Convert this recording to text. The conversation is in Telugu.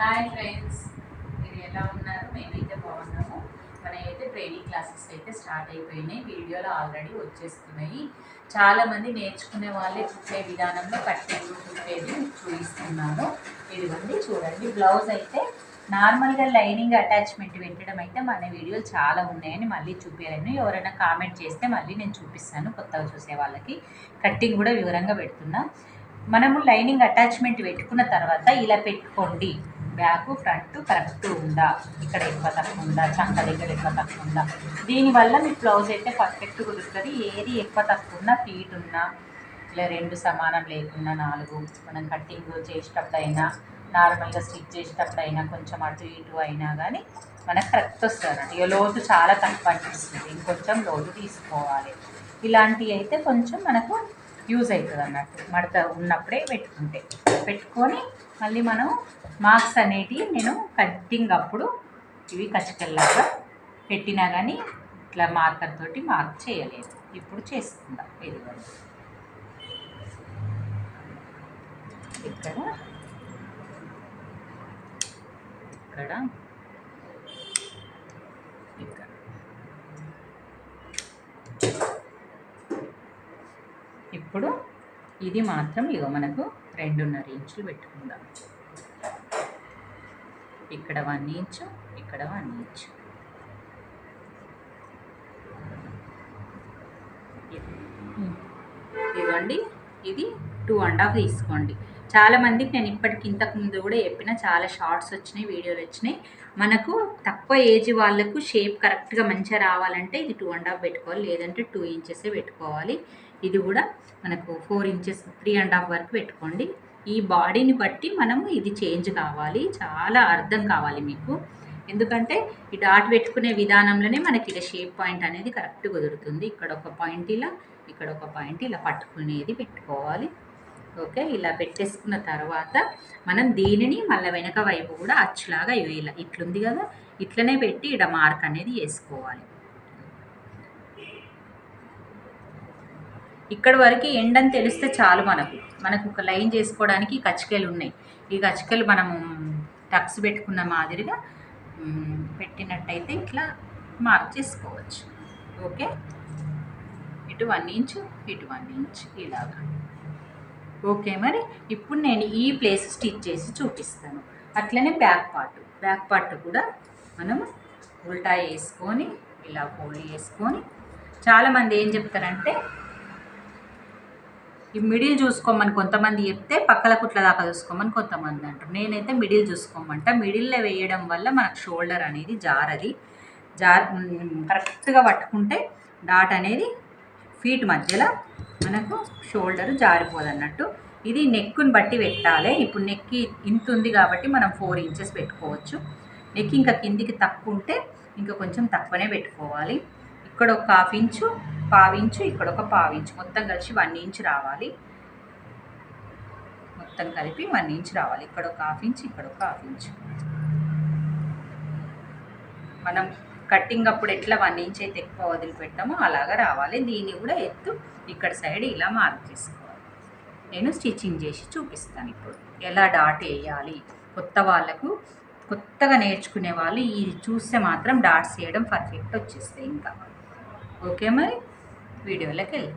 హాయ్ ఫ్రెండ్స్ మీరు ఎలా ఉన్నారు? మేమైతే బాగున్నాము. మనైతే ట్రైనింగ్ క్లాసెస్ అయితే స్టార్ట్ అయిపోయినాయి. వీడియోలు ఆల్రెడీ వచ్చేస్తున్నాయి. చాలామంది నేర్చుకునే వాళ్ళే కుట్టే విధానంలో కట్టింగ్ కుట్టేది చూపిస్తున్నాను. ఇదిగోండి చూడండి. బ్లౌజ్ అయితే నార్మల్గా లైనింగ్ అటాచ్మెంట్ పెట్టడం అయితే మన వీడియోలు చాలా ఉన్నాయని మళ్ళీ చూపించాను ఎవరైనా కామెంట్ చేస్తే మళ్ళీ నేను చూపిస్తాను. కొత్తగా చూసే వాళ్ళకి కట్టింగ్ కూడా వివరంగా పెడుతున్నా. మనము లైనింగ్ అటాచ్మెంట్ పెట్టుకున్న తర్వాత ఇలా పెట్టుకోండి. బ్యాక్ ఫ్రంట్ కరెక్ట్ ఉందా? ఇక్కడ ఎక్కువ తక్కువ ఉందా? చంక దగ్గర ఎక్కువ తక్కువ ఉందా? దీనివల్ల మీ బ్లౌజ్ అయితే పర్ఫెక్ట్ కుదురుతుంది. ఏది ఎక్కువ తక్కువ ఉన్నా ఫీట్ ఉన్నా ఇలా రెండు సమానం లేకున్నా నాలుగు. మనం కట్టింగ్ చేసేటప్పుడు అయినా నార్మల్గా స్టిచ్ చేసేటప్పుడు అయినా కొంచెం అటు ఇటు అయినా కానీ మనకు కరెక్ట్ వస్తుంది ఇక లోతు చాలా తక్కువ అనిపిస్తుంది. ఇంకొంచెం లోతు తీసుకోవాలి. ఇలాంటివి అయితే కొంచెం మనకు యూజ్ అవుతుంది అన్నట్టు మడత ఉన్నప్పుడే పెట్టుకుంటే. పెట్టుకొని మళ్ళీ మనం మార్క్స్ అనేటివి నేను కట్టింగ్ అప్పుడు ఇవి కచ్చికెళ్ళాక పెట్టినా కానీ ఇట్లా మార్కర్ తోటి మార్క్ చేయలేదు. ఇప్పుడు చేసుకుందాం ఇది ఇక్కడ. ఇక్కడ. ఇక్కడ. ఇప్పుడు ఇది మాత్రం ఇగో మనకు రెండున్నర ఇంచులు పెట్టుకుందాం. ఇక్కడ వన్ ఇంచు ఇక్కడ వన్ ఇంచు. ఇదిగోండి ఇది టూ అండ్ హాఫ్ తీసుకోండి. చాలా మందికి నేను ఇప్పటికి ఇంతకు ముందు కూడా చెప్పిన చాలా షార్ట్స్ వచ్చినాయి వీడియోలు వచ్చినాయి. మనకు తక్కువ ఏజ్ వాళ్ళకు షేప్ కరెక్ట్గా మంచిగా రావాలంటే ఇది టూ అండ్ హాఫ్ పెట్టుకోవాలి లేదంటే టూ ఇంచెసే పెట్టుకోవాలి. ఇది కూడా మనకు four inches three and half వరకు పెట్టుకోండి. ఈ బాడీని బట్టి మనము ఇది చేంజ్ కావాలి చాలా అర్థం కావాలి మీకు. ఎందుకంటే ఈ డాట్ పెట్టుకునే విధానంలోనే మనకి ఇలా షేప్ పాయింట్ అనేది కరెక్ట్ కుదురుతుంది. ఇక్కడ ఒక పాయింట్ ఇలా ఇక్కడ ఒక పాయింట్ ఇలా పట్టుకునేది పెట్టుకోవాలి. ఓకే ఇలా పెట్టేసుకున్న తర్వాత మనం దీనిని మళ్ళీ వెనక వైపు కూడా అచ్చులాగా ఇలా ఇట్లుంది కదా ఇట్లనే పెట్టి ఇక్కడ మార్క్ అనేది వేసుకోవాలి. ఇక్కడ వరకు ఎండ్ అని తెలిస్తే చాలు మనకు. మనకు ఒక లైన్ చేసుకోవడానికి కచ్చికలు ఉన్నాయి. ఈ కచ్చికలు మనము టక్స్ పెట్టుకున్న మాదిరిగా పెట్టినట్టయితే ఇట్లా మార్క్ చేసుకోవచ్చు. ఓకే? ఇటు వన్ ఇంచ్ ఇటు వన్ ఇంచ్ ఇలాగా. ఓకే మరి ఇప్పుడు నేను ఈ ప్లేస్ స్టిచ్ చేసి చూపిస్తాను. అట్లనే బ్యాక్ పార్ట్ బ్యాక్ పార్ట్ కూడా మనం ఉల్టా వేసుకొని ఇలా ఫోల్డ్ చేసుకొని చాలామంది ఏం చెప్తారంటే ఈ మిడిల్ చూసుకోమని కొంతమంది చెప్తే పక్కల కుట్ల దాకా చూసుకోమని కొంతమంది అంటారు. నేనైతే మిడిల్ చూసుకోమంట. మిడిల్లో వేయడం వల్ల మనకు షోల్డర్ అనేది జారది. జార్ కరెక్ట్గా పట్టుకుంటే డాట్ అనేది ఫీట్ మధ్యలో మనకు షోల్డర్ జారిపోదు అన్నట్టు ఇది నెక్కుని బట్టి పెట్టాలి. ఇప్పుడు నెక్కి ఇంత ఉంది కాబట్టి మనం ఫోర్ ఇంచెస్ పెట్టుకోవచ్చు. నెక్ ఇంకా కిందికి తక్కువ ఉంటే ఇంకా కొంచెం తక్కువనే పెట్టుకోవాలి. ఇక్కడ ఒక హాఫ్ ఇంచు పావించు ఇక్కడ ఒక పావించు మొత్తం కలిసి వన్ ఇంచ్ రావాలి. మొత్తం కలిపి వన్ ఇంచ్ రావాలి. ఇక్కడ ఒక హాఫ్ ఇంచ్ ఇక్కడ ఒక హాఫ్ ఇంచ్ మనం కట్టింగ్ అప్పుడు ఎట్లా వన్ ఇంచ్ అయితే ఎక్కువ వదిలిపెట్టామో అలాగా రావాలి. దీన్ని కూడా ఎత్తు ఇక్కడ సైడ్ ఇలా మార్క్ చేసుకోవాలి. నేను స్టిచ్చింగ్ చేసి చూపిస్తాను ఇప్పుడు. ఎలా డాట్ వేయాలి? కొత్త వాళ్ళకు కొత్తగా నేర్చుకునే వాళ్ళు ఇది చూస్తే మాత్రం డాట్స్ వేయడం పర్ఫెక్ట్ వచ్చేస్తాయి ఇంకా. ఓకే మరి? వీడియోలోకి వెళ్ళి